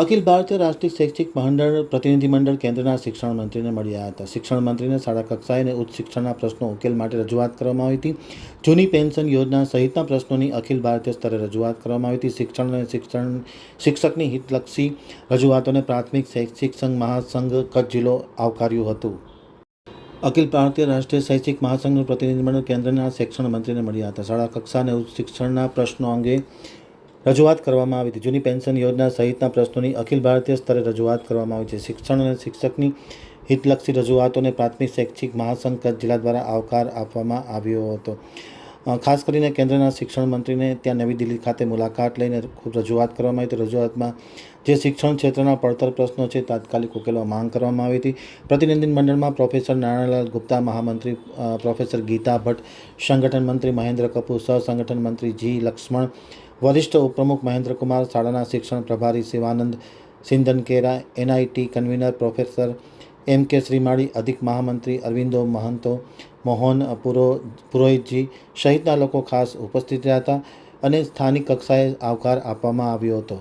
અખિલ ભારતીય રાષ્ટ્રીય શૈક્ષિક મંડળ પ્રતિનિધિમંડળ કેન્દ્રના શિક્ષણ મંત્રીને મળ્યા હતા. શિક્ષણ મંત્રીને શાળા કક્ષાએ અને ઉચ્ચ શિક્ષણના પ્રશ્નો ઉકેલ માટે રજૂઆત કરવામાં આવી હતી. જૂની પેન્શન યોજના સહિતના પ્રશ્નોની અખિલ ભારતીય સ્તરે રજૂઆત કરવામાં આવી હતી. શિક્ષણ અને શિક્ષણ શિક્ષકની હિતલક્ષી રજૂઆતોને પ્રાથમિક શૈક્ષિક સંઘ મહાસંઘ કચ્છ જિલ્લો આવકાર્યું હતું. અખિલ ભારતીય રાષ્ટ્રીય શૈક્ષિક મહાસંઘનું પ્રતિનિધિમંડળ કેન્દ્રના શિક્ષણ મંત્રીને મળ્યા હતા. શાળા કક્ષા અને ઉચ્ચ શિક્ષણના પ્રશ્નો અંગે રજૂઆત કરવામાં આવી હતી. જૂની પેન્શન યોજના સહિતના પ્રશ્નોની અખિલ ભારતીય સ્તરે રજૂઆત કરવામાં આવી છે. શિક્ષણ અને શિક્ષકની હિતલક્ષી રજૂઆતોને પ્રાથમિક શૈક્ષિક મહાસંઘ કચ્છ જિલ્લા દ્વારા આવકાર આપવામાં આવ્યો હતો. ખાસ કરીને કેન્દ્રના શિક્ષણ મંત્રીને ત્યાં નવી દિલ્હી ખાતે મુલાકાત લઈને ખૂબ રજૂઆત કરવામાં આવી હતી. રજૂઆતમાં જે શિક્ષણ ક્ષેત્રના પડતર પ્રશ્નો છે, તાત્કાલિક ઉકેલવા માંગ કરવામાં આવી હતી. પ્રતિનિધિ મંડળમાં પ્રોફેસર નારાયણલાલ ગુપ્તા, મહામંત્રી પ્રોફેસર ગીતા ભટ્ટ, સંગઠન મંત્રી મહેન્દ્ર કપૂર સહ સંગઠન મંત્રી જી લક્ષ્મણ વરિષ્ઠ ઉપપ્રમુખ મહેન્દ્રકુમાર શાળાના શિક્ષણ પ્રભારી Shivanand Sindhankera, NIT convener professor M K Shrimali, અધિક મહામંત્રી અરવિંદો મહંતો, મોહન પુરો, પુરોહિતજી સહિતના લોકો ખાસ ઉપસ્થિત રહ્યા હતા અને સ્થાનિક કક્ષાએ આવકાર આપવામાં આવ્યો હતો.